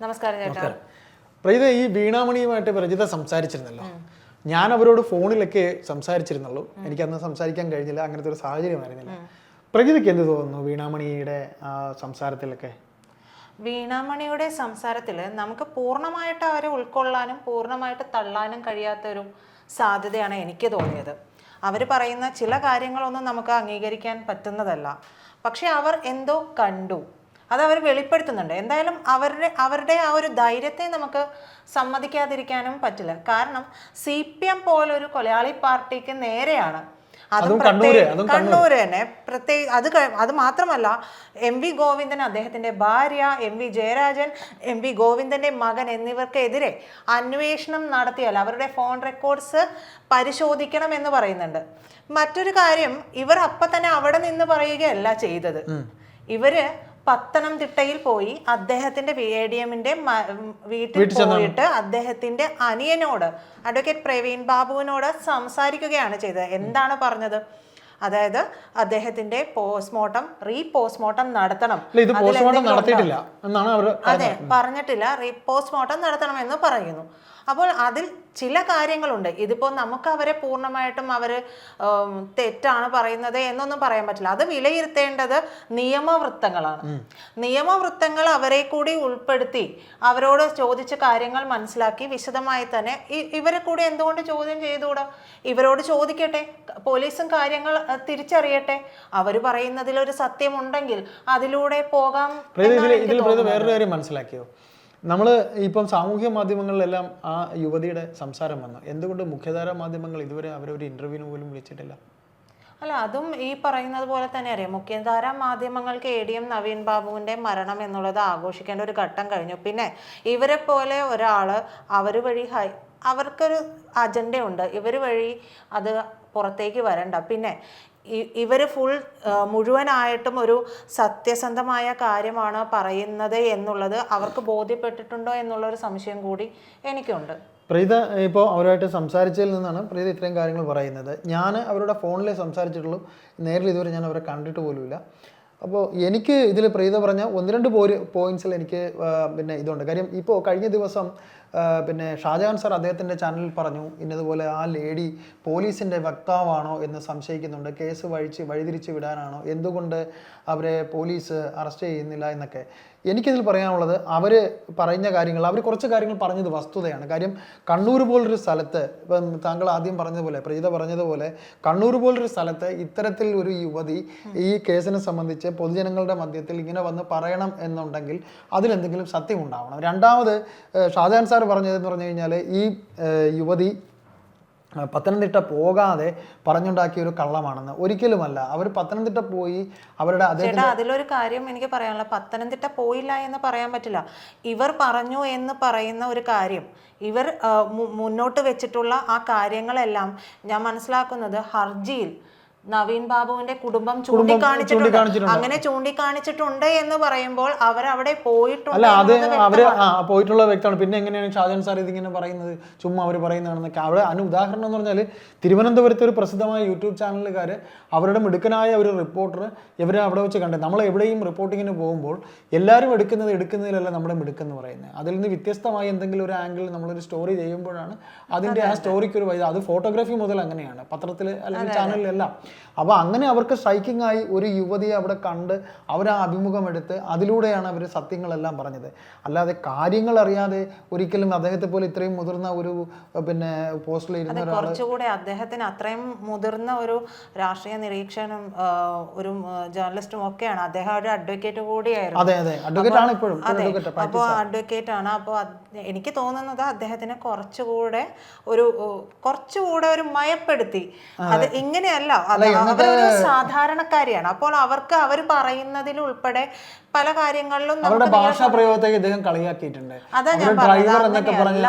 നമസ്കാരം ചേട്ടാ. പ്രജിത ഈ വീണാമണിയുമായിട്ട് പ്രജിത സംസാരിച്ചിരുന്നല്ലോ. ഞാൻ അവരോട് ഫോണിലൊക്കെ സംസാരിച്ചിരുന്നുള്ളൂ. എനിക്ക് അന്ന് സംസാരിക്കാൻ കഴിഞ്ഞില്ല. അങ്ങനത്തെ ഒരു സാഹചര്യമായിരുന്നില്ല പ്രജിതയ്ക്ക് എന്ത് തോന്നുന്നു വീണാമണിയുടെ സംസാരത്തിലൊക്കെ? വീണാമണിയുടെ സംസാരത്തിൽ നമുക്ക് പൂർണമായിട്ട് അവരെ ഉൾക്കൊള്ളാനും പൂർണമായിട്ട് തള്ളാനും കഴിയാത്ത ഒരു സാധ്യതയാണ് എനിക്ക് തോന്നിയത്. അവർ പറയുന്ന ചില കാര്യങ്ങളൊന്നും നമുക്ക് അംഗീകരിക്കാൻ പറ്റുന്നതല്ല. പക്ഷെ അവർ എന്തോ കണ്ടു. അത് അവർ വെളിപ്പെടുത്തുന്നുണ്ട്. എന്തായാലും അവരുടെ അവരുടെ ആ ഒരു ധൈര്യത്തെ നമുക്ക് സമ്മതിക്കാതിരിക്കാനും പറ്റില്ല. കാരണം സി പി എം പോലൊരു കൊലയാളി പാർട്ടിക്ക് നേരെയാണ്. അതും കണ്ണൂര് തന്നെ. പ്രത്യേക അത് അത് മാത്രമല്ല എം വി ഗോവിന്ദൻ അദ്ദേഹത്തിന്റെ ഭാര്യ M V Jayarajan M V ഗോവിന്ദന്റെ മകൻ എന്നിവർക്കെതിരെ അന്വേഷണം നടത്തിയാൽ അവരുടെ ഫോൺ റെക്കോർഡ്സ് പരിശോധിക്കണം എന്ന് പറയുന്നുണ്ട്. മറ്റൊരു കാര്യം ഇവർ അപ്പൊ തന്നെ അവിടെ നിന്ന് പറയുകയല്ല ചെയ്തത്. ഇവർ പത്തനംതിട്ടയിൽ പോയി അദ്ദേഹത്തിന്റെ എ ഡി എമ്മിന്റെ വീട്ടിൽ പോയിട്ട് അദ്ദേഹത്തിന്റെ അനിയനോട് അഡ്വക്കേറ്റ് പ്രവീൺ ബാബുവിനോട് സംസാരിക്കുകയാണ് ചെയ്തത്. എന്താണ് പറഞ്ഞത്? അതായത് അദ്ദേഹത്തിന്റെ പോസ്റ്റ്മോർട്ടം റീ പോസ്റ്റ്മോർട്ടം നടത്തണം അതെ പറഞ്ഞിട്ടില്ല. റീ പോസ്റ്റ്മോർട്ടം നടത്തണം എന്ന് പറയുന്നു. അപ്പോൾ അതിൽ ചില കാര്യങ്ങളുണ്ട്. ഇതിപ്പോൾ നമുക്ക് അവരെ പൂർണമായിട്ടും അവർ തെറ്റാണ് പറയുന്നത് എന്നൊന്നും പറയാൻ പറ്റില്ല. അത് വിലയിരുത്തേണ്ടത് നിയമവൃത്തങ്ങളാണ്. നിയമവൃത്തങ്ങൾ അവരെ കൂടി ഉൾപ്പെടുത്തി അവരോട് ചോദിച്ച കാര്യങ്ങൾ മനസ്സിലാക്കി വിശദമായി തന്നെ ഇവരെ കൂടി എന്തുകൊണ്ട് ചോദ്യം ചെയ്തുകൂടാ? ഇവരോട് ചോദിക്കട്ടെ പോലീസും കാര്യങ്ങൾ തിരിച്ചറിയട്ടെ. അവർ പറയുന്നതിൽ ഒരു സത്യമുണ്ടെങ്കിൽ അതിലൂടെ പോകാം ഇതിൽ വേറൊരു കാര്യം മനസ്സിലാക്കിയോ? നമ്മൾ ഇപ്പം സാമൂഹ്യ മാധ്യമങ്ങളിലെല്ലാം ആ യുവതിയുടെ സംസാരം വന്നു. എന്തുകൊണ്ട് മുഖ്യധാര മാധ്യമങ്ങൾ ഇതുവരെ അവരൊരു ഇന്റർവ്യൂവിന് പോലും വിളിച്ചിട്ടില്ല? അല്ല അതും ഈ പറയുന്നത് പോലെ തന്നെ അറിയാം. മുഖ്യധാര മാധ്യമങ്ങൾക്ക് എ ഡി എം നവീൻ ബാബുവിന്റെ മരണം എന്നുള്ളത് ആഘോഷിക്കേണ്ട ഒരു ഘട്ടം കഴിഞ്ഞു. പിന്നെ ഇവരെ പോലെ ഒരാൾ അവർ വഴി ഹൈ അവർക്കൊരു അജണ്ടയുണ്ട് ഇവർ വഴി അത് പുറത്തേക്ക് വരണ്ട. പിന്നെ ഇ- ഇവർ ഫുൾ മുഴുവനായിട്ടും ഒരു സത്യസന്ധമായ കാര്യമാണ് പറയുന്നത് എന്നുള്ളത് അവർക്ക് ബോധ്യപ്പെട്ടിട്ടുണ്ടോ എന്നുള്ള ഒരു സംശയം കൂടി എനിക്കുണ്ട്. പ്രീത ഇപ്പോൾ അവരുമായിട്ട് സംസാരിച്ചതിൽ നിന്നാണ് പ്രീത ഇത്രയും കാര്യങ്ങൾ പറയുന്നത്. ഞാൻ അവരുടെ ഫോണിലേ സംസാരിച്ചിട്ടുള്ളൂ. നേരിൽ ഇതുവരെ ഞാൻ അവരെ കണ്ടിട്ട് പോലുമില്ല. അപ്പോൾ എനിക്ക് ഇതിൽ പ്രീത പറഞ്ഞ ഒന്ന് രണ്ട് പോയിന്റ്സിൽ എനിക്ക് പിന്നെ ഇതുണ്ട്. കാര്യം ഇപ്പോൾ കഴിഞ്ഞ ദിവസം പിന്നെ ഷാജഹാൻ സാർ അദ്ദേഹത്തിന്റെ ചാനലിൽ പറഞ്ഞു ഇന്നതുപോലെ ആ ലേഡി പോലീസിന്റെ വക്താവാണോ എന്ന് സംശയിക്കുന്നുണ്ട്. കേസ് വഴിച്ച് വഴിതിരിച്ച് വിടാനാണോ? എന്തുകൊണ്ട് അവരെ പോലീസ് അറസ്റ്റ് ചെയ്യുന്നില്ല എന്നൊക്കെ? എനിക്കിതിൽ പറയാനുള്ളത് അവർ പറഞ്ഞ കാര്യങ്ങൾ അവർ കുറച്ച് കാര്യങ്ങൾ പറഞ്ഞത് വസ്തുതയാണ്. കാര്യം കണ്ണൂർ പോലൊരു സ്ഥലത്ത് ഇപ്പം താങ്കൾ ആദ്യം പറഞ്ഞതുപോലെ പ്രീത പറഞ്ഞതുപോലെ കണ്ണൂർ പോലൊരു സ്ഥലത്ത് ഇത്തരത്തിൽ ഒരു യുവതി ഈ കേസിനെ സംബന്ധിച്ച് പൊതുജനങ്ങളുടെ മധ്യത്തിൽ ഇങ്ങനെ വന്ന് പറയണം എന്നുണ്ടെങ്കിൽ അതിലെന്തെങ്കിലും സത്യം ഉണ്ടാവണം രണ്ടാമത് ഷാജഹാൻ സാർ പറഞ്ഞതെന്ന് പറഞ്ഞു കഴിഞ്ഞാൽ ഈ യുവതി പത്തനംതിട്ട പോകാതെ പറഞ്ഞുണ്ടാക്കിയ ഒരു കള്ളമാണെന്ന് ഒരിക്കലുമല്ല. അവർ പത്തനംതിട്ട പോയി അവരുടെ അതിലൊരു കാര്യം എനിക്ക് പറയാനുള്ള പത്തനംതിട്ട പോയില്ല എന്ന് പറയാൻ പറ്റില്ല. ഇവർ പറഞ്ഞു എന്ന് പറയുന്ന ഒരു കാര്യം ഇവർ മുന്നോട്ട് വെച്ചിട്ടുള്ള ആ കാര്യങ്ങളെല്ലാം ഞാൻ മനസ്സിലാക്കുന്നത് ഹർജിയിൽ നവീൻ ബാബുവിന്റെ കുടുംബം ചൂണ്ടിക്കാണിച്ചിട്ടുണ്ട്. അങ്ങനെ ചൂണ്ടിക്കാണിച്ചിട്ടുണ്ട് എന്ന് പറയുമ്പോൾ അവർ അവിടെ പോയിട്ടുണ്ട് അത് അവർ പോയിട്ടുള്ള വ്യക്തമാണ് പിന്നെ എങ്ങനെയാണ് ഷാജാൻ സാർ ഇതിങ്ങനെ പറയുന്നത്? ചുമ്മാ അവർ പറയുന്നതാണെന്നൊക്കെ. അവിടെ അതിന് ഉദാഹരണം എന്ന് പറഞ്ഞാൽ തിരുവനന്തപുരത്തെ ഒരു പ്രസിദ്ധമായ യൂട്യൂബ് ചാനലുകാർ അവരുടെ മിടുക്കനായ ഒരു റിപ്പോർട്ടർ ഇവരെ അവിടെ വെച്ച് കണ്ടത് നമ്മൾ എവിടെയും റിപ്പോർട്ടിങ്ങിന് പോകുമ്പോൾ എല്ലാവരും എടുക്കുന്നത് എടുക്കുന്നതിലല്ല നമ്മുടെ മിടുക്കെന്ന് പറയുന്നത്. അതിൽ നിന്ന് വ്യത്യസ്തമായ എന്തെങ്കിലും ഒരു ആംഗിൾ നമ്മളൊരു സ്റ്റോറി ചെയ്യുമ്പോഴാണ് അതിന്റെ ആ സ്റ്റോറിക്ക് ഒരു വൈദ്യുതി അത് ഫോട്ടോഗ്രാഫി മുതൽ അങ്ങനെയാണ്. പത്രത്തിൽ അല്ലെങ്കിൽ ചാനലിലെല്ലാം അപ്പോൾ അങ്ങനെ അവർക്ക് സ്ട്രൈക്കിംഗ് ആയി ഒരു യുവതിയെ അവിടെ കണ്ട് അവർ ആ അഭിമുഖമെടുത്ത് അതിലൂടെയാണ് അവർ സത്യങ്ങളെല്ലാം പറഞ്ഞത്. അല്ലാതെ കാര്യങ്ങൾ അറിയാതെ ഒരിക്കലും അദ്ദേഹത്തെ പോലെ ഇത്രയും മുതിർന്ന ഒരു പിന്നെ പോസ്റ്റിൽ ഇരുന്ന അതെ കുറച്ചുകൂടെ അദ്ദേഹത്തിന് അത്രയും മുതിർന്ന ഒരു രാഷ്ട്രീയ നിരീക്ഷകനും ഒരു ജേർണലിസ്റ്റും ഒക്കെയാണ്. അദ്ദേഹം ഒരു അഡ്വക്കേറ്റ് കൂടിയായിരുന്നു. അതെ അതെ. അഡ്വക്കേറ്റ് ആണ് ഇപ്പോഴും. അപ്പോൾ അഡ്വക്കേറ്റ് ആണ്. അപ്പോൾ എനിക്ക് തോന്നുന്നത് അദ്ദേഹത്തിന് കുറച്ചുകൂടെ ഒരു കുറച്ചുകൂടെ ഒരു മയപ്പെടുത്തി. അത്. ഇങ്ങനെയല്ല. അവരൊരു സാധാരണക്കാരിയാണ്. അപ്പോൾ അവർക്ക് അവർ പറയുന്നതിൽ ഉൾപ്പെടെ പല കാര്യങ്ങളിലും അവരുടെ ഭാഷാ പ്രയോഗത്തേക്ക് ഇദ്ദേഹം കളിയാക്കിയിട്ടുണ്ട്. ഡ്രൈവർ എന്നൊക്കെ പറഞ്ഞ്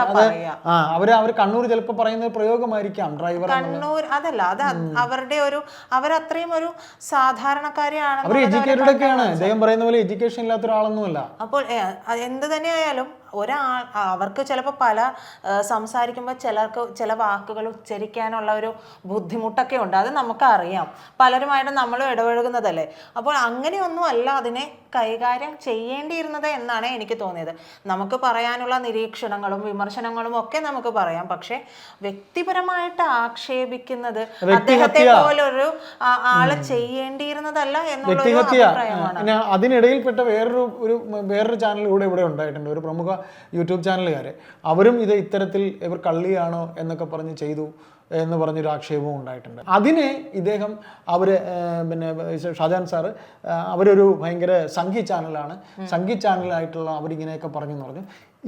അവർ അവർ കണ്ണൂർ ചിലപ്പോൾ പറയുന്ന പ്രയോഗമായിരിക്കാം ഡ്രൈവർ കണ്ണൂർ അതല്ല അത് അവരുടെ ഒരു അവരത്രയും ഒരു സാധാരണക്കാരെയാണ് അവർ എഡ്യൂക്കേറ്റഡ് ഒക്കെയാണ് ഇദ്ദേഹം പറയുന്ന പോലെ എഡ്യൂക്കേഷൻ ഇല്ലാത്ത ഒരാളൊന്നുമല്ല. അപ്പോൾ എന്ത് തന്നെയായാലും ഒരാൾ അവർക്ക് ചിലപ്പോൾ പല സംസാരിക്കുമ്പോൾ ചിലർക്ക് ചില വാക്കുകൾ ഉച്ചരിക്കാനുള്ള ഒരു ബുദ്ധിമുട്ടൊക്കെ ഉണ്ട്. അത് നമുക്കറിയാം. പലരുമായിട്ട് നമ്മളും ഇടപഴകുന്നതല്ലേ. അപ്പോൾ അങ്ങനെയൊന്നും അല്ല അതിനെ കൈകാര്യം ചെയ്യേണ്ടിയിരുന്നത് എന്നാണ് എനിക്ക് തോന്നിയത്. നമുക്ക് പറയാനുള്ള നിരീക്ഷണങ്ങളും വിമർശനങ്ങളും ഒക്കെ നമുക്ക് പറയാം. പക്ഷെ വ്യക്തിപരമായിട്ട് ആക്ഷേപിക്കുന്നത് അദ്ദേഹത്തെ പോലൊരു ആൾ ചെയ്യേണ്ടിയിരുന്നതല്ല എന്നുള്ള അഭിപ്രായമാണ്. പിന്നെ അതിനിടയിൽപ്പെട്ട വേറൊരു ഒരു വേറൊരു ചാനൽ കൂടെ ഇവിടെ ഉണ്ടായിട്ടുണ്ട്. ഒരു പ്രമുഖ യൂട്യൂബ് ചാനലുകാരെ അവരും ഇത് ഇത്തരത്തിൽ ഇവർ കള്ളിയാണോ എന്നൊക്കെ പറഞ്ഞ് ചെയ്തു. എന്ന് പറഞ്ഞൊരു ആക്ഷേപവും ഉണ്ടായിട്ടുണ്ട്. അതിനെ ഇദ്ദേഹം അവർ പിന്നെ ഷാജാൻ സാറ് അവരൊരു ഭയങ്കര സംഘി ചാനലാണ്. സംഘി ചാനലായിട്ടുള്ള അവരിങ്ങനെയൊക്കെ പറഞ്ഞു എന്ന് പറഞ്ഞു.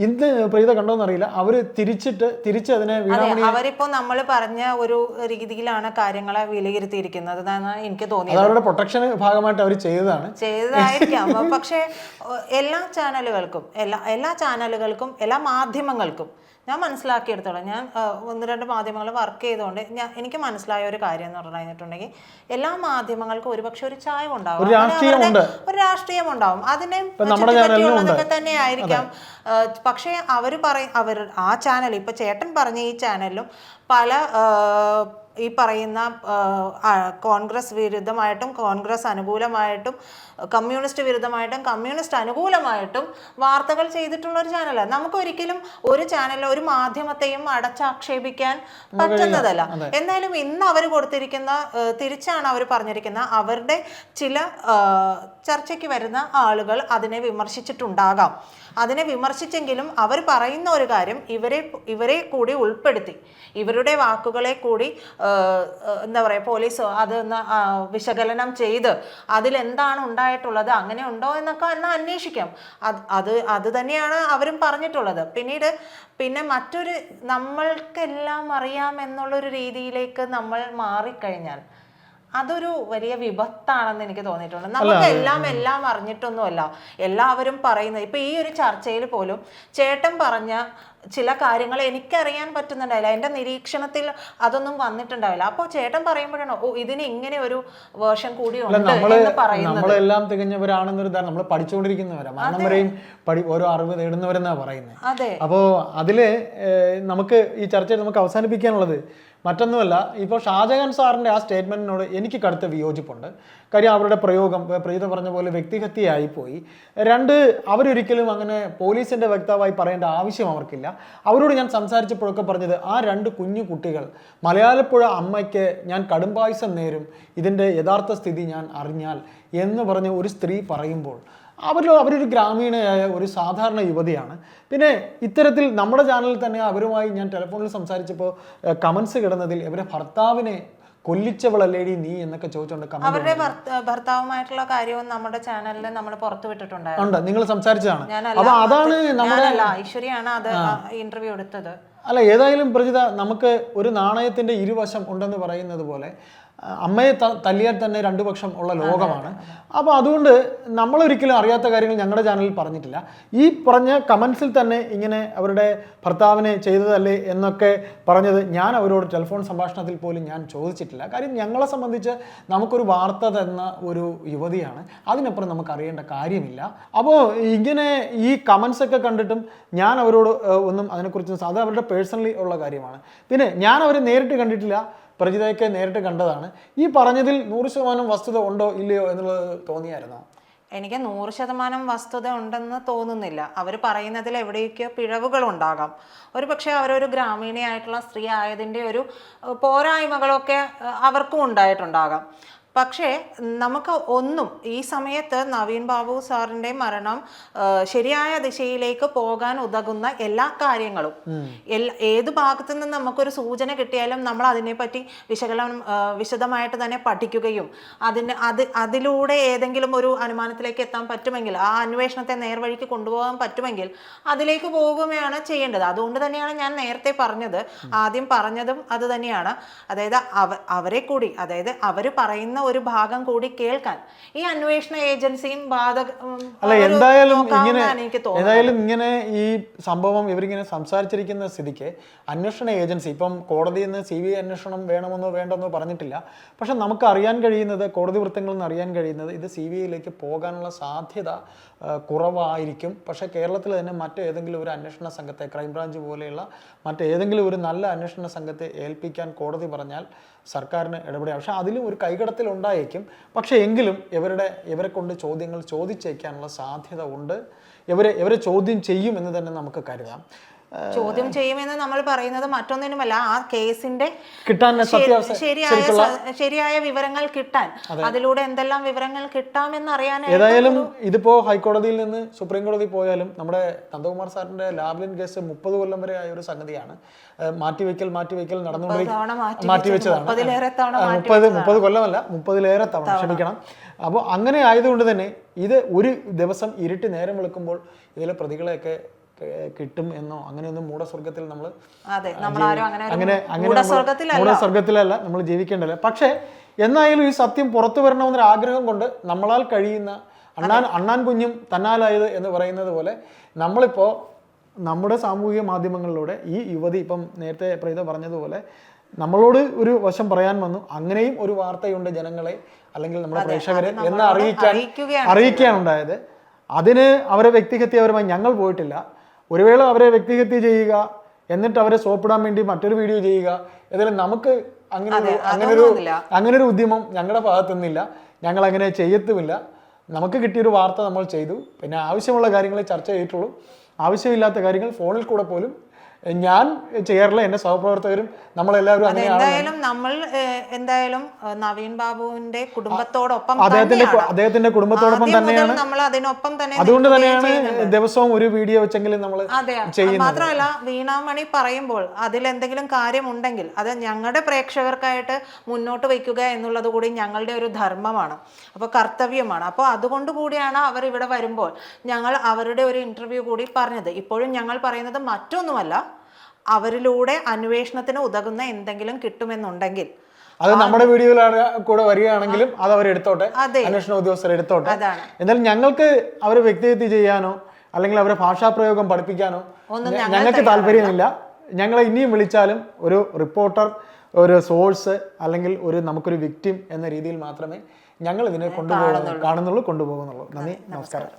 ഇന്ന് പ്രീത കണ്ടോന്ന് അറിയില്ല. അവർ തിരിച്ചിട്ട് തിരിച്ച് അതിനെ അതെ അവരിപ്പോ നമ്മൾ പറഞ്ഞ ഒരു രീതിയിലാണ് കാര്യങ്ങളെ വിലയിരുത്തിയിരിക്കുന്നത് എനിക്ക് തോന്നിയത്. അവരുടെ പ്രൊട്ടക്ഷൻ ഭാഗമായിട്ട് അവർ ചെയ്തതാണ്. ചെയ്തതായിരിക്കാം. പക്ഷേ എല്ലാ ചാനലുകൾക്കും എല്ലാ എല്ലാ ചാനലുകൾക്കും എല്ലാ മാധ്യമങ്ങൾക്കും ഞാൻ മനസ്സിലാക്കിയെടുത്തോളാം. ഞാൻ ഒന്ന് രണ്ട് മാധ്യമങ്ങൾ വർക്ക് ചെയ്തുകൊണ്ട് ഞാൻ എനിക്ക് മനസ്സിലായ ഒരു കാര്യം എന്ന് പറഞ്ഞു കഴിഞ്ഞിട്ടുണ്ടെങ്കിൽ എല്ലാ മാധ്യമങ്ങൾക്കും ഒരുപക്ഷെ ഒരു ചായം ഉണ്ടാവും. ഒരു രാഷ്ട്രീയം ഉണ്ടാവും. അതിനെ പറ്റിയുള്ളതൊക്കെ ചുറ്റിപ്പറ്റിയുള്ളതൊക്കെ തന്നെ ആയിരിക്കാം പക്ഷേ അവർ പറയും അവർ ആ ചാനൽ ഇപ്പൊ ചേട്ടൻ പറഞ്ഞ ഈ ചാനലിലും പല ഈ പറയുന്ന കോൺഗ്രസ് വിരുദ്ധമായിട്ടും കോൺഗ്രസ് അനുകൂലമായിട്ടും കമ്മ്യൂണിസ്റ്റ് വിരുദ്ധമായിട്ടും കമ്മ്യൂണിസ്റ്റ് അനുകൂലമായിട്ടും വാർത്തകൾ ചെയ്തിട്ടുള്ള ഒരു ചാനലാണ് നമുക്കൊരിക്കലും ഒരു ചാനൽ ഒരു മാധ്യമത്തെയും അടച്ചാക്ഷേപിക്കാൻ പറ്റുന്നതല്ല. എന്തായാലും ഇന്ന് അവർ കൊടുത്തിരിക്കുന്ന തിരിച്ചാണ് അവർ പറഞ്ഞിരിക്കുന്ന അവരുടെ ചില ചർച്ചയ്ക്ക് വരുന്ന ആളുകൾ അതിനെ വിമർശിച്ചിട്ടുണ്ടാകാം. അതിനെ വിമർശിച്ചെങ്കിലും അവർ പറയുന്ന ഒരു കാര്യം ഇവരെ ഇവരെ കൂടി ഉൾപ്പെടുത്തി. ഇവരുടെ വാക്കുകളെ കൂടി എന്താ പറയുക പോലീസ് അതൊന്ന് വിശകലനം ചെയ്ത് അതിലെന്താണ് ഉണ്ടായിട്ടുള്ളത് അങ്ങനെ ഉണ്ടോ എന്നൊക്കെ എന്ന് അന്വേഷിക്കാം. അത് അത് അത് തന്നെയാണ് അവരും പറഞ്ഞിട്ടുള്ളത്. പിന്നീട് പിന്നെ മറ്റൊരു നമ്മൾക്കെല്ലാം അറിയാം എന്നുള്ളൊരു രീതിയിലേക്ക് നമ്മൾ മാറിക്കഴിഞ്ഞാൽ അതൊരു വലിയ വിപത്താണെന്ന് എനിക്ക് തോന്നിയിട്ടുണ്ട്. നമുക്ക് എല്ലാം എല്ലാം അറിഞ്ഞിട്ടൊന്നുമല്ല. എല്ലാവരും പറയുന്നത് ഇപ്പൊ ഈ ഒരു ചർച്ചയിൽ പോലും ചേട്ടൻ പറഞ്ഞ ചില കാര്യങ്ങൾ എനിക്കറിയാൻ പറ്റുന്നുണ്ടാവില്ല എന്റെ നിരീക്ഷണത്തിൽ അതൊന്നും വന്നിട്ടുണ്ടാവില്ല അപ്പോൾ ചേട്ടൻ പറയുമ്പോഴാണ് ഓ ഇതിന് ഇങ്ങനെ ഒരു വേർഷൻ കൂടി നമ്മളെല്ലാം തികഞ്ഞവരാണെന്നൊരു ധാരണ നമ്മൾ പഠിച്ചുകൊണ്ടിരിക്കുന്നവരാ. മരണം വരെയും പഠി ഓരോ അറിവ് നേടുന്നവരെന്നാ പറയുന്നത് അതെ. അപ്പോൾ അതിൽ നമുക്ക് ഈ ചർച്ചയിൽ നമുക്ക് അവസാനിപ്പിക്കാനുള്ളത് മറ്റൊന്നുമല്ല ഇപ്പോൾ ഷാജഹാൻ സാറിന്റെ ആ സ്റ്റേറ്റ്മെന്റിനോട് എനിക്ക് കടുത്ത വിയോജിപ്പുണ്ട്. കാര്യം അവരുടെ പ്രയോഗം പ്രീത പറഞ്ഞ പോലെ വ്യക്തിഹത്യയായിപ്പോയി രണ്ട് അവരൊരിക്കലും അങ്ങനെ പോലീസിന്റെ വക്താവായി പറയേണ്ട ആവശ്യം അവർക്കില്ല. അവരോട് ഞാൻ സംസാരിച്ചപ്പോഴൊക്കെ പറഞ്ഞത് ആ രണ്ട് കുഞ്ഞു കുട്ടികൾ മലയാളപ്പുഴ അമ്മയ്ക്ക് ഞാൻ കടുംപായസം നേരും ഇതിന്റെ യഥാർത്ഥ സ്ഥിതി ഞാൻ അറിഞ്ഞാൽ എന്ന് പറഞ്ഞ് ഒരു സ്ത്രീ പറയുമ്പോൾ അവർ അവരൊരു ഗ്രാമീണയായ ഒരു സാധാരണ യുവതിയാണ്. പിന്നെ ഇത്തരത്തിൽ നമ്മുടെ ചാനലിൽ തന്നെ അവരുമായി ഞാൻ ടെലിഫോണിൽ സംസാരിച്ചപ്പോൾ കമൻസ് കിടന്നതിൽ ഇവരെ ഭർത്താവിനെ കൊല്ലിച്ചവളല്ലേടി നീ എന്നൊക്കെ ചോദിച്ചുകൊണ്ട് കമന്റ് അവരുടെ ഭർത്താവുമായിട്ടുള്ള കാര്യവും നമ്മുടെ ചാനലിൽ നമ്മൾ പുറത്തു വിട്ടിട്ടുണ്ട് നിങ്ങൾ സംസാരിച്ചതാണ്. അപ്പൊ അതാണ് നമ്മുടെ ഐശ്വര്യാണ് അത് ഇന്റർവ്യൂ എടുത്തത്. അല്ല ഏതായാലും പ്രജിത നമുക്ക് ഒരു നാണയത്തിന്റെ ഇരുവശം ഉണ്ടെന്ന് പറയുന്നത് പോലെ അമ്മയെ തല്ലിയാൽ തന്നെ രണ്ടു പക്ഷം ഉള്ള ലോകമാണ്. അപ്പോൾ അതുകൊണ്ട് നമ്മളൊരിക്കലും അറിയാത്ത കാര്യങ്ങൾ ഞങ്ങളുടെ ചാനലിൽ പറഞ്ഞിട്ടില്ല. ഈ പറഞ്ഞ കമൻസിൽ തന്നെ ഇങ്ങനെ അവരുടെ ഭർത്താവിനെ ചെയ്തതല്ലേ എന്നൊക്കെ പറഞ്ഞത് ഞാൻ അവരോട് ടെലിഫോൺ സംഭാഷണത്തിൽ പോലും ഞാൻ ചോദിച്ചിട്ടില്ല. കാര്യം ഞങ്ങളെ സംബന്ധിച്ച് നമുക്കൊരു വാർത്ത തന്ന ഒരു യുവതിയാണ്. അതിനപ്പുറം നമുക്ക് അറിയേണ്ട കാര്യമില്ല. അപ്പോൾ ഇങ്ങനെ ഈ കമൻസ് ഒക്കെ കണ്ടിട്ടും ഞാൻ അവരോട് ഒന്നും അതിനെക്കുറിച്ച് അത് അവരുടെ പേഴ്സണലി ഉള്ള കാര്യമാണ്. പിന്നെ ഞാൻ അവരെ നേരിട്ട് കണ്ടിട്ടില്ല. പ്രജിതയൊക്കെ നേരിട്ട് കണ്ടതാണ്. ഈ പറഞ്ഞതിൽ നൂറ് ശതമാനം വസ്തുത ഉണ്ടോ ഇല്ലയോ എന്നുള്ളത് തോന്നിയായിരുന്നോ? എനിക്ക് നൂറ് ശതമാനം വസ്തുത ഉണ്ടെന്ന് തോന്നുന്നില്ല. അവർ പറയുന്നതിൽ എവിടെയൊക്കെയോ പിഴവുകൾ ഉണ്ടാകാം. ഒരു പക്ഷേ അവരൊരു ഗ്രാമീണയായിട്ടുള്ള സ്ത്രീ ആയതിന്റെ ഒരു പോരായ്മകളൊക്കെ അവർക്കും ഉണ്ടായിട്ടുണ്ടാകാം. പക്ഷേ നമുക്ക് ഒന്നും ഈ സമയത്ത് നവീൻ ബാബു സാറിന്റെ മരണം ശരിയായ ദിശയിലേക്ക് പോകാൻ ഉതകുന്ന എല്ലാ കാര്യങ്ങളും. എല്ലാ ഏത് ഭാഗത്തു നിന്ന് നമുക്കൊരു സൂചന കിട്ടിയാലും നമ്മൾ അതിനെപ്പറ്റി വിശകലനം വിശദമായിട്ട് തന്നെ പഠിക്കുകയും അതിന് അത് അതിലൂടെ ഏതെങ്കിലും ഒരു അനുമാനത്തിലേക്ക് എത്താൻ പറ്റുമെങ്കിൽ ആ അന്വേഷണത്തെ നേർവഴിക്ക് കൊണ്ടുപോകാൻ പറ്റുമെങ്കിൽ അതിലേക്ക് പോകുകയാണ് ചെയ്യേണ്ടത്. അതുകൊണ്ട് തന്നെയാണ് ഞാൻ നേരത്തെ പറഞ്ഞത്. ആദ്യം പറഞ്ഞതും അത് തന്നെയാണ്. അതായത് അവ അവരെ കൂടി അതായത് അവർ പറയുന്ന ഒരു ഭാഗം കൂടി കേൾക്കാൻ. ഈ അന്വേഷണ ഏജൻസിയും ബാധക അല്ല എന്തായാലും ഇങ്ങനെ ഏതായാലും ഇങ്ങനെ ഈ സംഭവം ഇവരിങ്ങനെ സംസാരിച്ചിരിക്കുന്ന സ്ഥിതിക്ക് അന്വേഷണ ഏജൻസി ഇപ്പം കോടതിയിൽ നിന്ന് സി ബി ഐ അന്വേഷണം വേണമെന്നോ വേണ്ടെന്നോ പറഞ്ഞിട്ടില്ല. പക്ഷെ നമുക്ക് അറിയാൻ കഴിയുന്നത് കോടതി വൃത്തങ്ങളിൽ നിന്ന് അറിയാൻ കഴിയുന്നത് ഇത് സി ബി ഐയിലേക്ക് പോകാനുള്ള സാധ്യത കുറവായിരിക്കും. പക്ഷെ കേരളത്തിൽ തന്നെ മറ്റേതെങ്കിലും ഒരു അന്വേഷണ സംഘത്തെ ക്രൈംബ്രാഞ്ച് പോലെയുള്ള മറ്റേതെങ്കിലും ഒരു നല്ല അന്വേഷണ സംഘത്തെ ഏൽപ്പിക്കാൻ കോടതി പറഞ്ഞാൽ സർക്കാരിന് ഇടപെടുക. പക്ഷേ അതിലും ഒരു കൈകടത്തിൽ ഉണ്ടായേക്കും പക്ഷേ എങ്കിലും ഇവരുടെ ഇവരെ കൊണ്ട് ചോദ്യങ്ങൾ ചോദിച്ചേക്കാനുള്ള സാധ്യത ഉണ്ട്. ഇവരെ ഇവരെ ചോദ്യം ചെയ്യും എന്ന് തന്നെ നമുക്ക് കരുതാം. ചോദ്യം ചെയ്യുമെന്ന് നമ്മൾ പറയുന്നത് മറ്റൊന്നിനുമല്ല. ആ കേസിന്റെ ശരിയായ ശരിയായ വിവരങ്ങൾ കിട്ടാൻ. അതിലൂടെ എന്തെല്ലാം വിവരങ്ങൾ കിട്ടാമെന്ന് അറിയാൻ ഏതായാലും ഇതിപ്പോ ഹൈക്കോടതിയിൽ നിന്ന് സുപ്രീം കോടതി പോയാലും നമ്മുടെ നന്ദകുമാർ സാറിന്റെ ലാബ്ലിൻ കേസ് മുപ്പത് കൊല്ലം വരെ ആയ ഒരു സംഗതിയാണ്. മാറ്റിവെക്കൽ മാറ്റിവെക്കൽ നടന്നുകൊണ്ടിരിക്കും മാറ്റി മാറ്റിവെച്ചതാണ്. മുപ്പത് മുപ്പത് കൊല്ലമല്ല മുപ്പതിലേറെ തവണ ക്ഷമിക്കണം. അപ്പോൾ അങ്ങനെ ആയതുകൊണ്ട് തന്നെ ഇത് ഒരു ദിവസം ഇരുട്ടി നേരം വെളുക്കുമ്പോൾ ഇതിലെ പ്രതികളെയൊക്കെ കിട്ടും എന്നോ അങ്ങനെയൊന്നും മൂടസ്വർഗത്തിൽ നമ്മൾ അങ്ങനെ അങ്ങനെ മൂടസ്വർഗത്തിലല്ല. നമ്മൾ ജീവിക്കേണ്ടത്. പക്ഷേ എന്നായാലും ഈ സത്യം പുറത്തു വരണമെന്നൊരു ആഗ്രഹം കൊണ്ട് നമ്മളാൽ കഴിയുന്ന അണ്ണാൻ അണ്ണാൻ കുഞ്ഞും തന്നാലായത് എന്ന് പറയുന്നത് പോലെ നമ്മളിപ്പോൾ നമ്മുടെ സാമൂഹിക മാധ്യമങ്ങളിലൂടെ ഈ യുവതി ഇപ്പം നേരത്തെ പ്രീത പറഞ്ഞതുപോലെ നമ്മളോട് ഒരു വശം പറയാൻ വന്നു. അങ്ങനെയും ഒരു വാർത്തയുണ്ട് ജനങ്ങളെ അല്ലെങ്കിൽ നമ്മുടെ പ്രേക്ഷകരെ എന്ന് അറിയിക്കാൻ അറിയിക്കുകയാണ് ഉണ്ടായത്. അതിന് അവരെ വ്യക്തിഹത്യപരമായി ഞങ്ങൾ പോയിട്ടില്ല. ഒരു വേള അവരെ വ്യക്തിഹത്യ ചെയ്യുക എന്നിട്ട് അവരെ സോപ്പിടാൻ വേണ്ടി മറ്റൊരു വീഡിയോ ചെയ്യുക. ഏതായാലും നമുക്ക് അങ്ങനെ ഒരു അങ്ങനെ ഒരു അങ്ങനെ ഒരു ഉദ്യമം ഞങ്ങളുടെ ഭാഗത്തുനിന്നില്ല. ഞങ്ങൾ അങ്ങനെ ചെയ്യത്തുമില്ല. നമുക്ക് കിട്ടിയൊരു വാർത്ത നമ്മൾ ചെയ്തു. പിന്നെ ആവശ്യമുള്ള കാര്യങ്ങളെ ചർച്ച ചെയ്തിട്ടുള്ളൂ. ആവശ്യമില്ലാത്ത കാര്യങ്ങൾ ഫോണിൽ കൂടെ പോലും ഞാൻ ചെയ്യാറില്ല എന്റെ സഹപ്രവർത്തകരും നമ്മളെല്ലാവരും എന്തായാലും നമ്മൾ എന്തായാലും നവീൻ ബാബുവിന്റെ കുടുംബത്തോടൊപ്പം അദ്ദേഹത്തിന്റെ അദ്ദേഹത്തിന്റെ കുടുംബത്തോടൊപ്പം തന്നെയാണ്. നമ്മൾ അതിനൊപ്പം തന്നെ അതുകൊണ്ട് തന്നെയാണ് ദിവസവും ഒരു വീഡിയോ വെച്ചെങ്കിലും നമ്മൾ ചെയ്യുന്നത്. മാത്രമല്ല വീണാമണി പറയുമ്പോൾ അതിൽ എന്തെങ്കിലും കാര്യം ഉണ്ടെങ്കിൽ അത് ഞങ്ങളുടെ പ്രേക്ഷകർക്കായിട്ട് മുന്നോട്ട് വയ്ക്കുക എന്നുള്ളത് കൂടി ഞങ്ങളുടെ ഒരു ധർമ്മമാണ് അപ്പോൾ കർത്തവ്യമാണ്. അപ്പോൾ അതുകൊണ്ട് കൂടിയാണ് അവർ ഇവിടെ വരുമ്പോൾ ഞങ്ങൾ അവരുടെ ഒരു ഇന്റർവ്യൂ കൂടി പറഞ്ഞത്. ഇപ്പോഴും ഞങ്ങൾ പറയുന്നത് മറ്റൊന്നുമല്ല അവരിലൂടെ അന്വേഷണത്തിന് ഉതകുന്ന എന്തെങ്കിലും കിട്ടുമെന്നുണ്ടെങ്കിൽ. അത് നമ്മുടെ വീഡിയോയിലാണ് കൂടെ വരികയാണെങ്കിലും അത് അവർ എടുത്തോട്ടെ. അന്വേഷണ ഉദ്യോഗസ്ഥർ എടുത്തോട്ടെ. എന്നാലും ഞങ്ങൾക്ക് അവരെ വ്യക്തിഹത്യ ചെയ്യാനോ അല്ലെങ്കിൽ അവരെ ഭാഷാപ്രയോഗം പഠിപ്പിക്കാനോ ഞങ്ങൾക്ക് താല്പര്യമില്ല. ഞങ്ങളെ ഇനിയും വിളിച്ചാലും ഒരു റിപ്പോർട്ടർ ഒരു സോഴ്സ് അല്ലെങ്കിൽ ഒരു നമുക്കൊരു വിക്ടിം എന്ന രീതിയിൽ മാത്രമേ ഞങ്ങൾ ഇതിനെ കൊണ്ടുപോകുന്നു കാണുന്നുള്ളൂ കൊണ്ടുപോകുന്നുള്ളൂ. നന്ദി നമസ്കാരം.